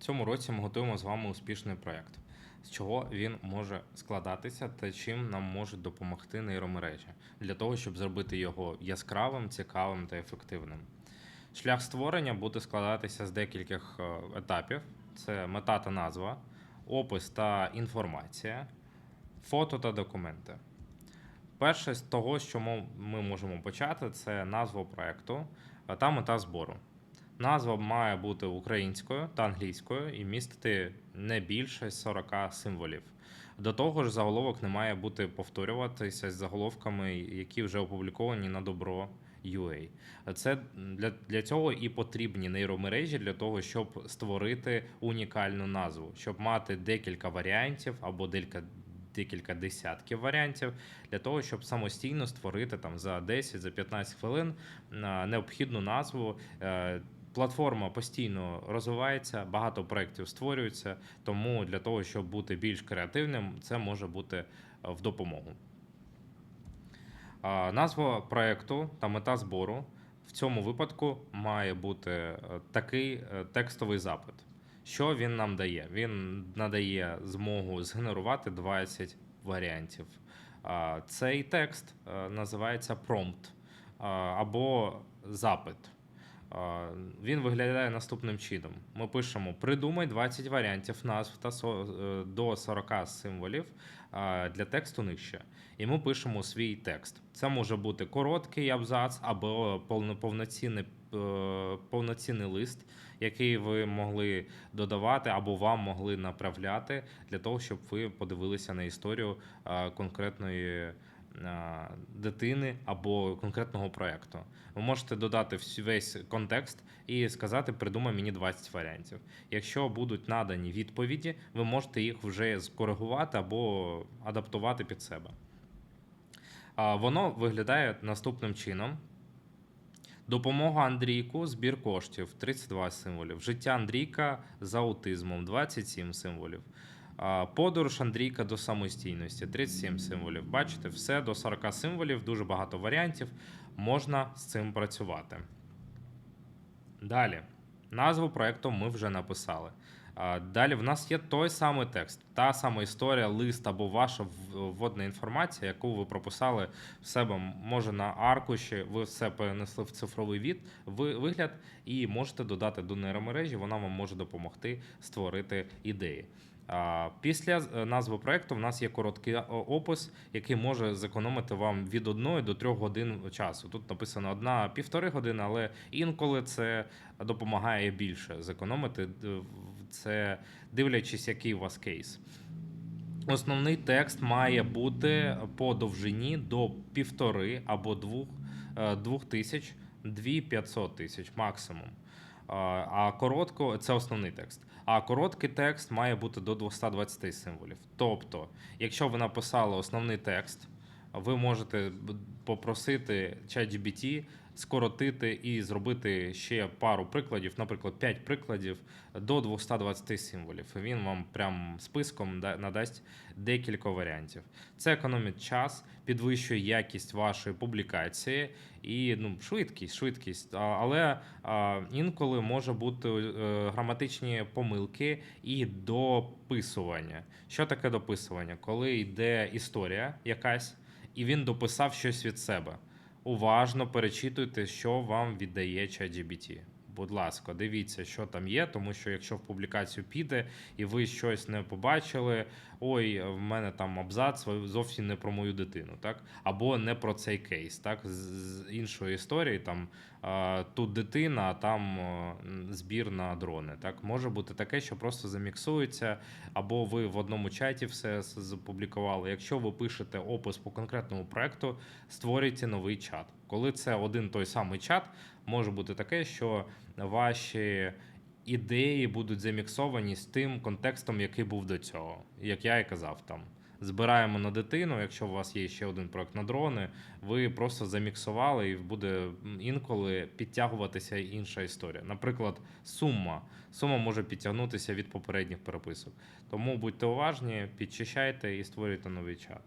Цьому році ми готуємо з вами успішний проєкт. З чого він може складатися та чим нам можуть допомогти нейромережі для того, щоб зробити його яскравим, цікавим та ефективним. Шлях створення буде складатися з декількох е, етапів: це мета та назва, опис та інформація, фото та документи. Перше з того, що ми можемо почати, це назва проекту та мета збору. Назва має бути українською та англійською і містити не більше 40 символів. До того ж, заголовок не має бути повторюватися з заголовками, які вже опубліковані на добро UA. Це для, для цього і потрібні нейромережі для того, щоб створити унікальну назву, щоб мати декілька варіантів або декілька, декілька десятків варіантів для того, щоб самостійно створити там за 10 за хвилин необхідну назву. Платформа постійно розвивається, багато проєктів створюється, тому для того, щоб бути більш креативним, це може бути е, в допомогу. Назва проєкту та мета збору в цьому випадку має бути е, такий е, текстовий запит. Що він нам дає? Він надає змогу згенерувати 20 варіантів. Цей текст називається промпт або запит. Він виглядає наступним чином: ми пишемо: придумай 20 варіантів назв та со- е, до 40 символів для тексту нижче. І ми пишемо свій текст. Це може бути короткий абзац або повно- повноцінний, е, повноцінний лист, який ви могли додавати або вам могли направляти для того, щоб ви подивилися на історію конкретної дитини або конкретного проєкту. Ви можете додати весь контекст і сказати, придумай мені 20 варіантів. Якщо будуть надані відповіді, ви можете їх вже скоригувати або адаптувати під себе. Воно виглядає наступним чином. Допомога Андрійку, збір коштів 32 символів. Життя Андрійка з аутизмом 27 символів. Подорож Андрійка до самостійності 37 символів. Бачите, все до 40 символів, дуже багато варіантів. Можна з цим працювати. Далі. Назву проекту ми вже написали. Далі в нас є той самий текст, та сама історія, лист або ваша вводна інформація, яку ви прописали в себе, може на аркуші, ви все перенесли в цифровий від, вигляд, і можете додати до нейромережі, вона вам може допомогти створити ідеї. Після е, назви проекту в нас є короткий е, опис, який може зекономити вам від 1 до 3 годин часу. Тут написано одна півтори години, але інколи це допомагає більше зекономити. Це дивлячись, який у вас кейс. Основний текст має бути по довжині до півтори або двох, е, двох тисяч, дві 500 тисяч максимум. А коротко це основний текст. А короткий текст має бути до 220 символів. Тобто, якщо ви написали основний текст, ви можете попросити ChatGPT скоротити і зробити ще пару прикладів, наприклад, 5 прикладів до 220 символів. Він вам прям списком да- надасть декілька варіантів. Це економить час, підвищує якість вашої публікації і ну, швидкість, швидкість. Але інколи може бути е, граматичні помилки і дописування. Що таке дописування? Коли йде історія якась, і він дописав щось від себе. Уважно перечитуйте, що вам віддає ChatGPT. Будь ласка, дивіться, що там є, тому що якщо в публікацію піде і ви щось не побачили, ой, в мене там абзац зовсім не про мою дитину, так? Або не про цей кейс, так? З, іншої історії, там тут дитина, а там збір на дрони. Так може бути таке, що просто заміксується, або ви в одному чаті все запублікували. Якщо ви пишете опис по конкретному проекту, створюйте новий чат. Коли це один той самий чат, може бути таке, що ваші ідеї будуть заміксовані з тим контекстом, який був до цього. Як я і казав, там збираємо на дитину. Якщо у вас є ще один проект на дрони, ви просто заміксували і буде інколи підтягуватися інша історія. Наприклад, сума. Сума може підтягнутися від попередніх переписок. Тому будьте уважні, підчищайте і створюйте новий чат.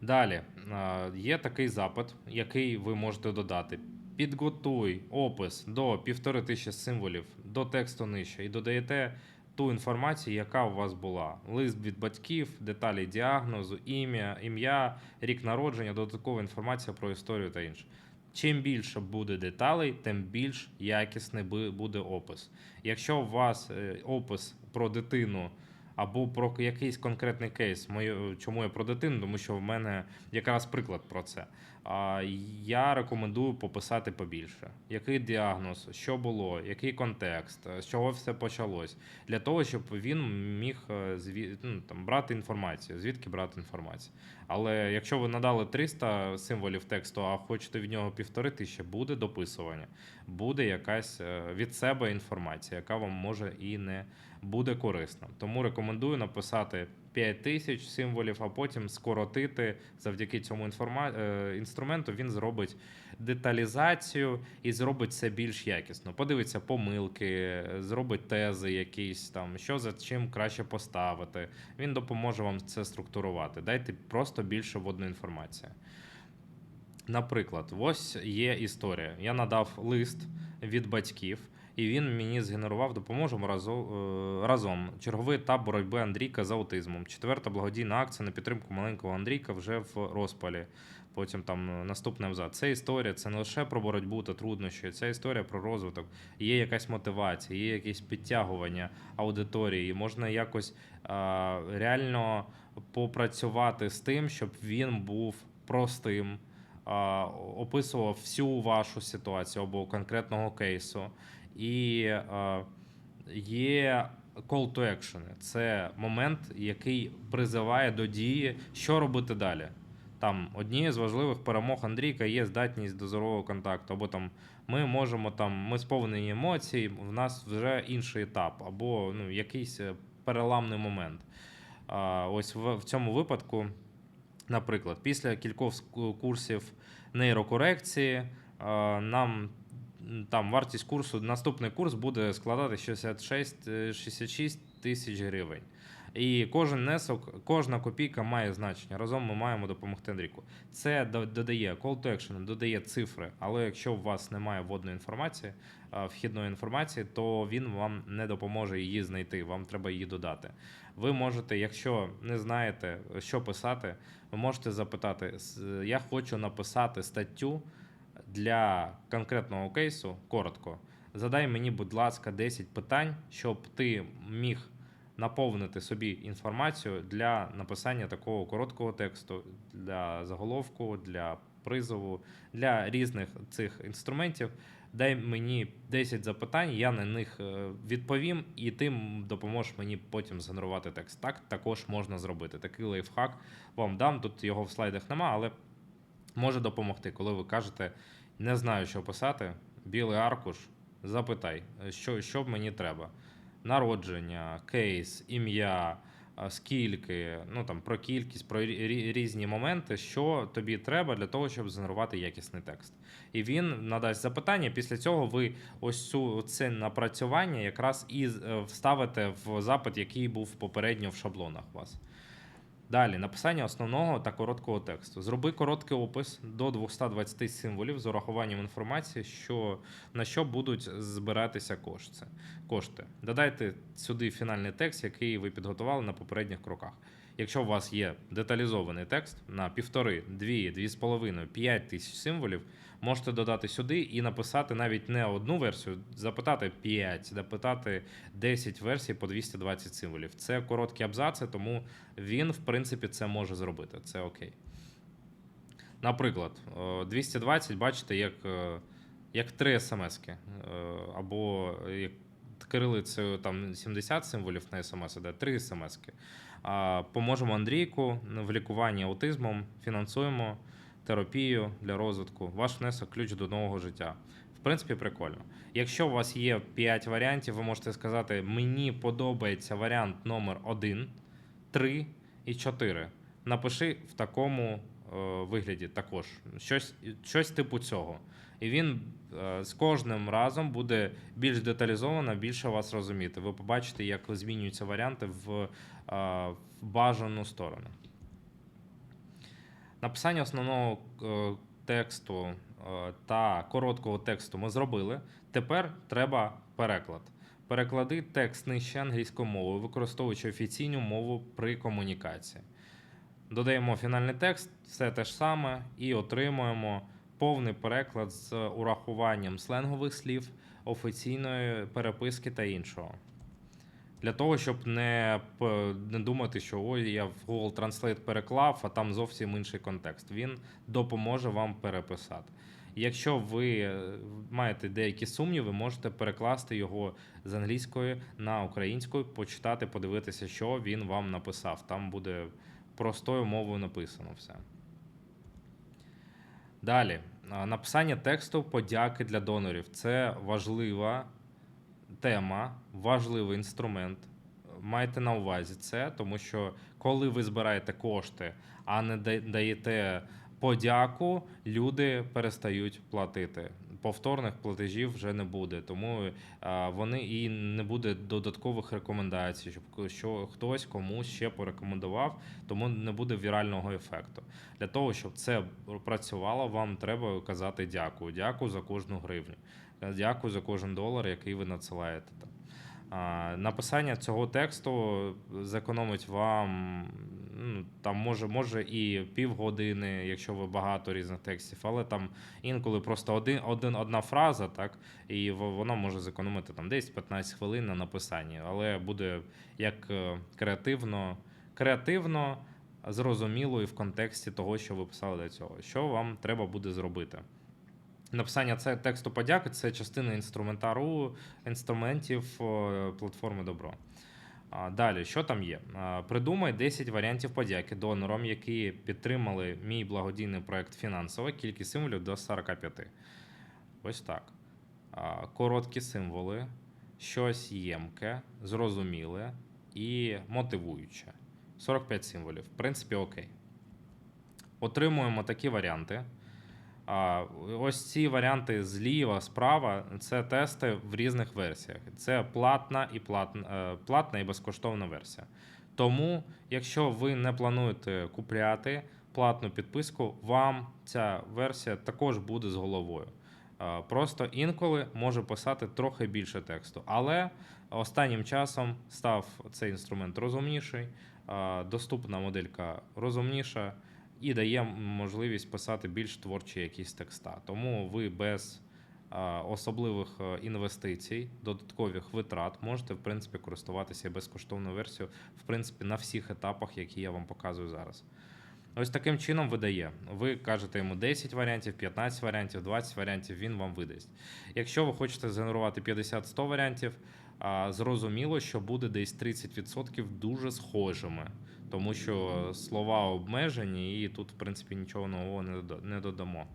Далі е, є такий запит, який ви можете додати підготуй опис до півтори тисячі символів до тексту нижче і додаєте ту інформацію, яка у вас була. Лист від батьків, деталі діагнозу, ім'я, ім'я, рік народження, додаткова інформація про історію та інше. Чим більше буде деталей, тим більш якісний буде опис. Якщо у вас е, опис про дитину або про якийсь конкретний кейс, моє- чому я про дитину, тому що в мене якраз приклад про це. Я рекомендую пописати побільше. Який діагноз, що було, який контекст, з чого все почалось, для того, щоб він міг е, зві- ну, там, брати інформацію, звідки брати інформацію. Але якщо ви надали 300 символів тексту, а хочете від нього півтори тисячі, буде дописування, буде якась е, від себе інформація, яка вам може і не буде корисна. Тому рекомендую написати 5 тисяч символів, а потім скоротити завдяки цьому інформа... е, інструменту. Він зробить деталізацію і зробить це більш якісно. Подивиться помилки, зробить тези, якісь там, що за чим краще поставити. Він допоможе вам це структурувати. Дайте просто більше вводної інформації. Наприклад, ось є історія. Я надав лист від батьків, і він мені згенерував допоможемо разом. Черговий етап боротьби Андрійка з аутизмом. Четверта благодійна акція на підтримку маленького Андрійка вже в розпалі. Потім там е, наступний абзац. Це історія, це не лише про боротьбу та труднощі, це історія про розвиток. Є якась мотивація, є якесь підтягування аудиторії. Можна якось а, реально попрацювати з тим, щоб він був простим, описував всю вашу ситуацію або конкретного кейсу. І а, є call to action. Це момент, який призиває до дії, що робити далі. Там однією з важливих перемог Андрійка є здатність до зорового контакту, або там ми можемо там, ми сповнені емоцій, в нас вже інший етап, або ну, якийсь е, переламний момент. А, ось в, в цьому випадку, наприклад, після кількох курсів нейрокорекції а, нам м, там вартість курсу, наступний курс буде складати 66, е, 66 тисяч гривень. І кожен внесок, кожна копійка має значення. Разом ми маємо допомогти Андрійку. Це додає call to action, додає цифри. Але якщо у вас немає вводної інформації, вхідної інформації, то він вам не допоможе її знайти. Вам треба її додати. Ви можете, якщо не знаєте, що писати, ви можете запитати: я хочу написати статтю для конкретного кейсу коротко. Задай мені, будь ласка, 10 питань, щоб ти міг наповнити собі інформацію для написання такого короткого тексту, для заголовку, для призову, для різних цих інструментів. Дай мені 10 запитань, я на них е, відповім, і ти допоможеш мені потім згенерувати текст. Так також можна зробити. Такий лайфхак вам дам. Тут його в слайдах нема, але може допомогти, коли ви кажете, не знаю, що писати, білий аркуш, запитай, що, що мені треба. Народження, кейс, ім'я, скільки, ну там про кількість, про рі- рі- різні моменти, що тобі треба для того, щоб згенерувати якісний текст. І він надасть запитання. Після цього ви ось цю це напрацювання якраз і е, вставите в запит, який був попередньо в шаблонах у вас. Далі написання основного та короткого тексту. Зроби короткий опис до 220 символів з урахуванням інформації, що, на що будуть збиратися кошти. Додайте сюди фінальний текст, який ви підготували на попередніх кроках. Якщо у вас є деталізований текст на півтори, дві, дві з половиною, п'ять тисяч символів, можете додати сюди і написати навіть не одну версію, запитати 5, запитати 10 версій по 220 символів. Це короткі абзаци, тому він, в принципі, це може зробити. Це окей. Наприклад, е, 220, бачите, як, е, як три смски, або як кирилицею там 70 символів на смс іде, 3 смски. Поможемо Андрійку в лікуванні аутизмом, фінансуємо терапію для розвитку. Ваш внесок ключ до нового життя. В принципі, прикольно. Якщо у вас є 5 варіантів, ви можете сказати: мені подобається варіант номер 1, 3 і 4. Напиши в такому е, вигляді також. Щось, щось типу цього. І він з кожним разом буде більш деталізовано, більше вас розуміти. Ви побачите, як змінюються варіанти в, е, в бажану сторону. Написання основного е, тексту е, та короткого тексту ми зробили. Тепер треба переклад. Переклади текст нижче англійською мовою, використовуючи офіційну мову при комунікації. Додаємо фінальний текст, все те ж саме, і отримуємо повний переклад з урахуванням сленгових слів, офіційної переписки та іншого. Для того, щоб не, не думати, що ой, я в Google Translate переклав, а там зовсім інший контекст. Він допоможе вам переписати. Якщо ви е, маєте деякі сумніви, можете перекласти його з англійської на українську, почитати, подивитися, що він вам написав. Там буде простою мовою написано все. Далі, написання тексту подяки для донорів. Це важлива тема, важливий інструмент. Майте на увазі це, тому що коли ви збираєте кошти, а не даєте подяку, люди перестають платити. Повторних платежів вже не буде, тому а, вони і не буде додаткових рекомендацій, щоб що хтось комусь ще порекомендував, тому не буде вірального ефекту. Для того, щоб це працювало, вам треба казати дякую. Дякую за кожну гривню. Е, Дякую за кожен долар, який ви надсилаєте. Написання цього тексту зекономить вам ну, там може, може і півгодини, якщо ви багато різних текстів, але там інколи просто один, один, одна фраза, так, і вона може зекономити там 10-15 хвилин на написанні, але буде як е, креативно, креативно, зрозуміло і в контексті того, що ви писали до цього. Що вам треба буде зробити? Написання це тексту подяки це частина інструментару інструментів е, платформи Добро. Далі, що там є? Придумай 10 варіантів подяки донорам, які підтримали мій благодійний проект фінансово, кількість символів до 45. Ось так. Короткі символи, щось ємке, зрозуміле і мотивуюче. 45 символів. В принципі, окей. Отримуємо такі варіанти. Ось ці варіанти зліва, справа це тести в різних версіях. Це платна і платна, е, платна і безкоштовна версія. Тому, якщо ви не плануєте купляти платну підписку, вам ця версія також буде з головою. Е, Просто інколи може писати трохи більше тексту. Але останнім часом став цей інструмент розумніший, е, доступна моделька розумніша і дає можливість писати більш творчі якісь текста. Тому ви без особливих е, інвестицій, додаткових витрат можете в принципі користуватися безкоштовною версією, в принципі, на всіх етапах, які я вам показую зараз. Ось таким чином видає. Ви кажете йому 10 варіантів, 15 варіантів, 20 варіантів, він вам видасть. Якщо ви хочете згенерувати 50-100 варіантів, зрозуміло, що буде десь 30% дуже схожими, тому що слова обмежені, і тут, в принципі, нічого нового не додамо.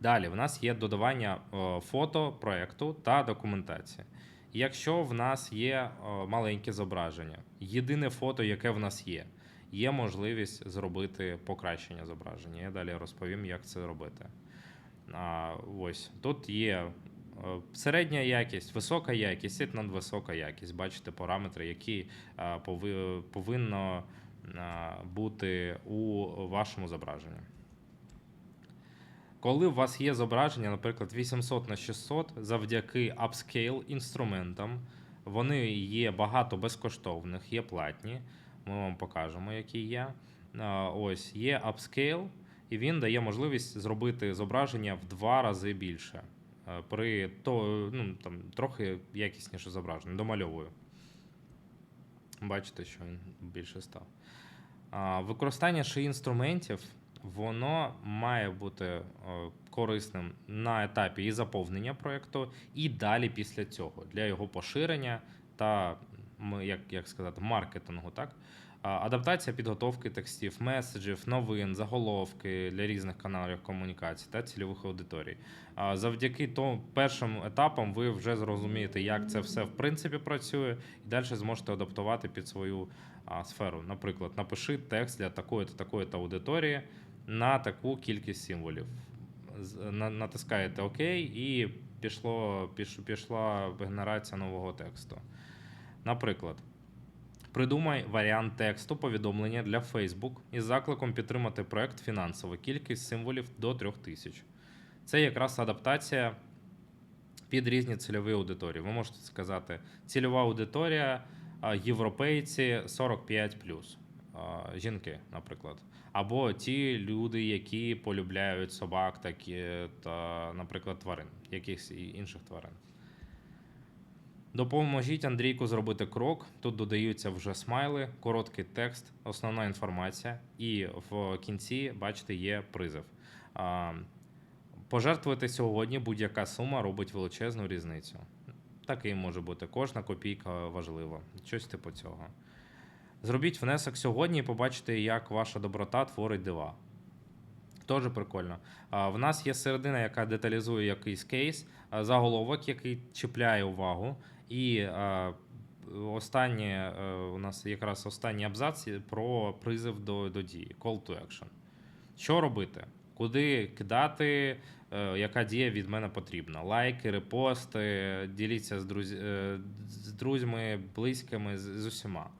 Далі в нас є додавання е, фото проекту та документації. Якщо в нас є е, маленьке зображення, єдине фото, яке в нас є, є можливість зробити покращення зображення. Я далі розповім, як це робити. Ось тут є середня якість, висока якість і надвисока якість. Бачите параметри, які е, пови- повинно е, бути у вашому зображенні. Коли у вас є зображення, наприклад, 800 на 600, завдяки upscale інструментам, вони є багато безкоштовних, є платні. Ми вам покажемо, які є. Ось є upscale, і він дає можливість зробити зображення в два рази більше. Е, При то, ну, там, трохи якісніше зображення, домальовую. Бачите, що він більше став. Використання ще інструментів воно має бути е, корисним на етапі і заповнення проєкту, і далі після цього для його поширення та як, як сказати, маркетингу. Так? Адаптація підготовки текстів, меседжів, новин, заголовки для різних каналів комунікації та цільових аудиторій. Завдяки тому першим етапам ви вже зрозумієте, як це все в принципі працює, і далі зможете адаптувати під свою сферу. Наприклад, напиши текст для такої-то такої-то аудиторії на таку кількість символів. Натискаєте ОК і пішло, піш, пішла генерація нового тексту. Наприклад, Придумай варіант тексту повідомлення для Facebook із закликом підтримати проект фінансово. Кількість символів до 3000. Це якраз адаптація під різні цільові аудиторії. Ви можете сказати, цільова аудиторія європейці 45 жінки, наприклад. Або ті люди, які полюбляють собак, такі та, наприклад, тварин, якихось інших тварин. Допоможіть Андрійку зробити крок. Тут додаються вже смайли, короткий текст, основна інформація, і в кінці, бачите, є призив. Пожертвувати сьогодні будь-яка сума робить величезну різницю. Такий може бути. Кожна копійка важлива. Щось типу цього. Зробіть внесок сьогодні і побачите, як ваша доброта творить дива. Теж прикольно. В нас є середина, яка деталізує якийсь кейс, заголовок, який чіпляє увагу. І останнє, е, у нас якраз останній абзац про призив до, до дії, call to action. Що робити? Куди кидати, е, яка дія від мене потрібна? Лайки, репости, діліться з, друзі, е, з друзями, близькими, з, усіма.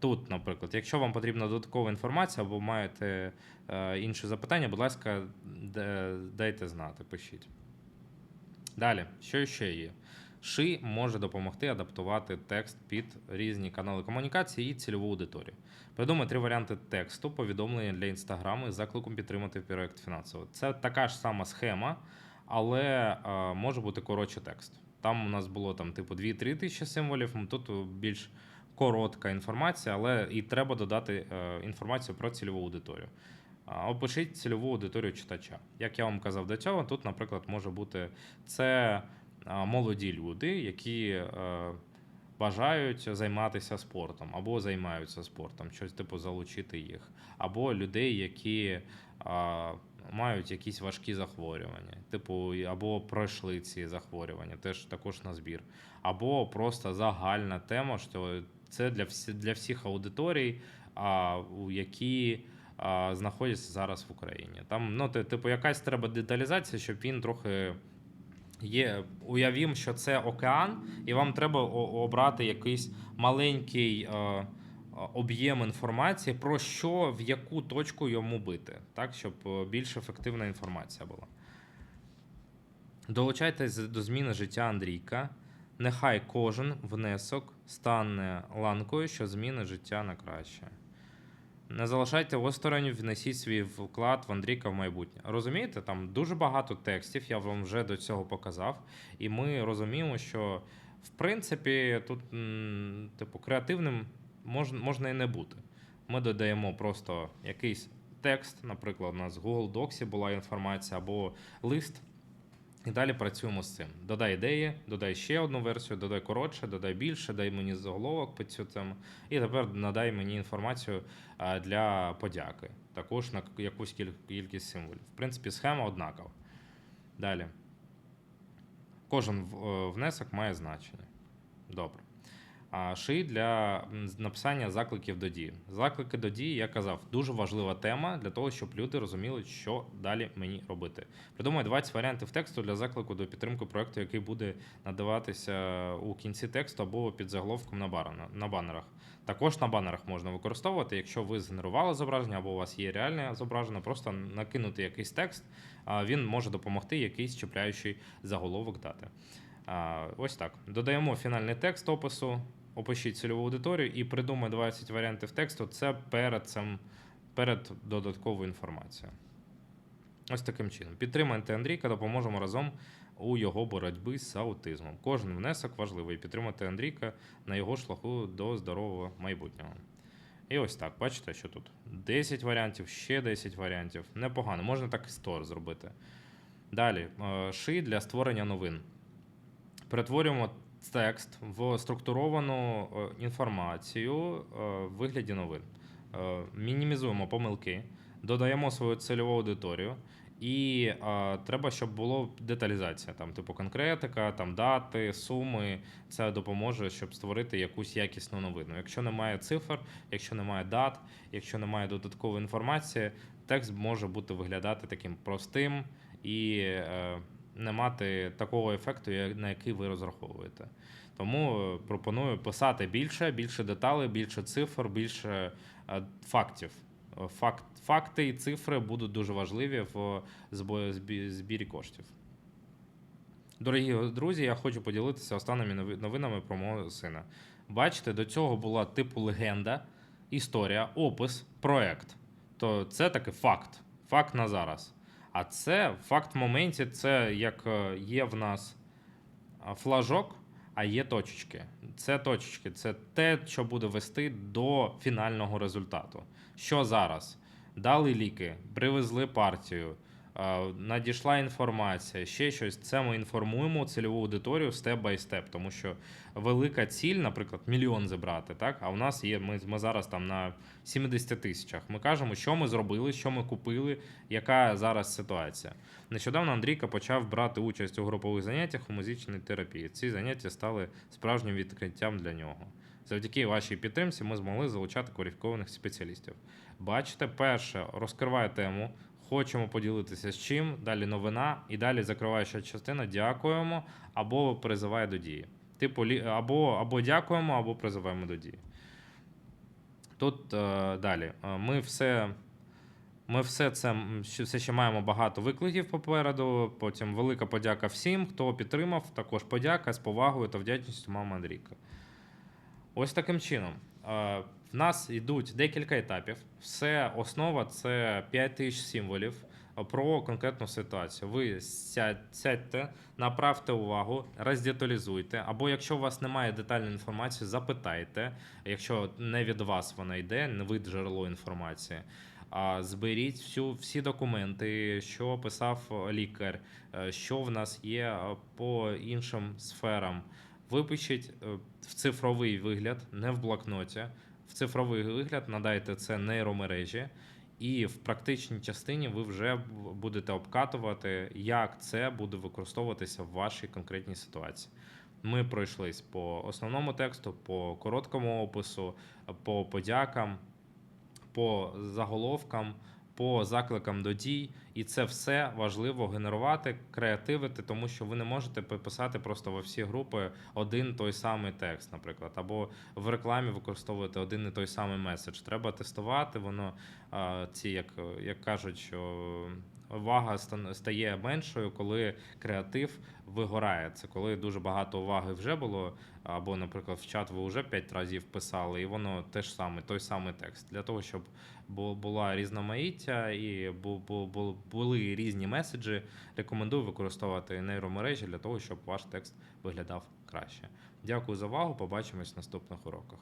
Тут, наприклад, якщо вам потрібна додаткова інформація або маєте е, інші запитання, будь ласка, дайте знати, пишіть. Далі, що ще є? Ши може допомогти адаптувати текст під різні канали комунікації і цільову аудиторію. Придумай три варіанти тексту, повідомлення для інстаграму із закликом підтримати проект фінансово. Це така ж сама схема, але е, може бути коротший текст. Там у нас було там типу 2-3 тисячі символів. Тут більш коротка інформація, але і треба додати е, інформацію про цільову аудиторію. Опишіть цільову аудиторію читача. Як я вам казав до цього, тут, наприклад, може бути це молоді люди, які е, бажають займатися спортом або займаються спортом, щось типу залучити їх, або людей, які мають якісь важкі захворювання, типу, або пройшли ці захворювання, теж також на збір, або просто загальна тема, що це для всі, для всіх аудиторій, а, які а, знаходяться зараз в Україні. Там, ну, типу, якась треба деталізація, щоб він трохи. Є, уявім, що це океан, і вам треба обрати якийсь маленький е, об'єм інформації, про що в яку точку йому бити, так, щоб е, більш ефективна інформація була. Долучайтесь до зміни життя Андрійка. Нехай кожен внесок стане ланкою, що зміни життя на краще. Не залишайте осторонь, внесіть свій вклад в Андрійка в майбутнє. Розумієте, там дуже багато текстів, я вам вже до цього показав, і ми розуміємо, що в принципі тут, типу, креативним можна, можна і не бути. Ми додаємо просто якийсь текст, наприклад, у нас в Google Docs була інформація або лист. І далі працюємо з цим. Додай ідеї, додай ще одну версію, додай коротше, додай більше, дай мені заголовок під цю тему. І тепер надай мені інформацію для подяки. Також на якусь кількість символів. В принципі, схема однакова. Далі. Кожен е, внесок має значення. Добре. А ши для написання закликів до дії. Заклики до дії, я казав, дуже важлива тема для того, щоб люди розуміли, що далі мені робити. Придумай 20 варіантів тексту для заклику до підтримки проекту, який буде надаватися у кінці тексту або під заголовком на, банерах. Також на банерах можна використовувати, якщо ви згенерували зображення або у вас є реальне зображення, просто накинути якийсь текст, він може допомогти якийсь чіпляючий заголовок дати. Ось так. Додаємо фінальний текст опису, опишіть цільову аудиторію і придумай 20 варіантів тексту. Це перед цим перед додатковою інформацією. Ось таким чином. Підтримайте Андрійка, допоможемо разом у його боротьбі з аутизмом. Кожен внесок важливий. Підтримати Андрійка на його шляху до здорового майбутнього. І ось так, бачите, що тут 10 варіантів, ще 10 варіантів. Непогано, можна так і 100 зробити. Далі, е, ши для створення новин. Перетворюємо текст в структуровану е, інформацію е, в вигляді новин. Е, Мінімізуємо помилки, додаємо свою цільову аудиторію, і е, треба, щоб було деталізація, там, типу конкретика, там дати, суми. Це допоможе, щоб створити якусь якісну новину. Якщо немає цифр, якщо немає дат, якщо немає додаткової інформації, текст може бути виглядати таким простим і не мати такого ефекту, на який ви розраховуєте. Тому е, пропоную писати більше, більше деталей, більше цифр, більше е, фактів. Е, Факт, факти і цифри будуть дуже важливі в збірі коштів. Дорогі друзі, я хочу поділитися останніми нови- новинами про мого сина. Бачите, до цього була типу легенда, історія, опис, проект. То це таки факт. Факт на зараз. А це факт в моменті, це як е, є в нас флажок, а є точечки. Це точечки, це те, що буде вести до фінального результату. Що зараз? Дали ліки, привезли партію, е, надійшла інформація, ще щось. Це ми інформуємо цільову аудиторію степ бай степ, тому що велика ціль, наприклад, мільйон зібрати, так? А у нас є, ми, ми зараз там на 70 тисячах. Ми кажемо, що ми зробили, що ми купили, яка зараз ситуація. Нещодавно Андрійка почав брати участь у групових заняттях у музичній терапії. Ці заняття стали справжнім відкриттям для нього. Завдяки вашій підтримці ми змогли залучати кваліфікованих спеціалістів. Бачите, перше, розкриває тему. Хочемо поділитися з чим. Далі новина, і далі закриваюча частина. Дякуємо або призиває до дії. Типу, або, або дякуємо, або призиваємо до дії. Тут е, далі. Е, Ми все. Ми все це все ще маємо багато викликів попереду. Потім велика подяка всім, хто підтримав. Також подяка з повагою та вдячністю мами Андрійка. Ось таким чином. Е, В нас йдуть декілька етапів. Все основа це 5 тисяч символів про конкретну ситуацію. Ви сядь- сядьте, направте увагу, роздеталізуйте. Або якщо у вас немає детальної інформації, запитайте. Якщо не від вас вона йде, не ви джерело інформації. А зберіть всю, всі документи, що писав лікар, е, що в нас є е, по іншим сферам. Випишіть е, в цифровий вигляд, не в блокноті. В цифровий вигляд надайте це нейромережі, і в практичній частині ви вже будете обкатувати, як це буде використовуватися в вашій конкретній ситуації. Ми пройшлись по основному тексту, по короткому опису, по подякам, по заголовкам, по закликам до дій, і це все важливо генерувати, креативити, тому що ви не можете писати просто во всі групи один той самий текст, наприклад, або в рекламі використовувати один і той самий меседж. Треба тестувати, воно ці, як, як кажуть, що стан- стає меншою, коли креатив вигорає. Це коли дуже багато уваги вже було, або, наприклад, в чат ви вже п'ять разів писали, і воно теж саме, той самий текст. Для того, щоб бу- була різноманіття і бу- бу- бу- були різні меседжі, рекомендую використовувати нейромережі для того, щоб ваш текст виглядав краще. Дякую за увагу. Побачимось в наступних уроках.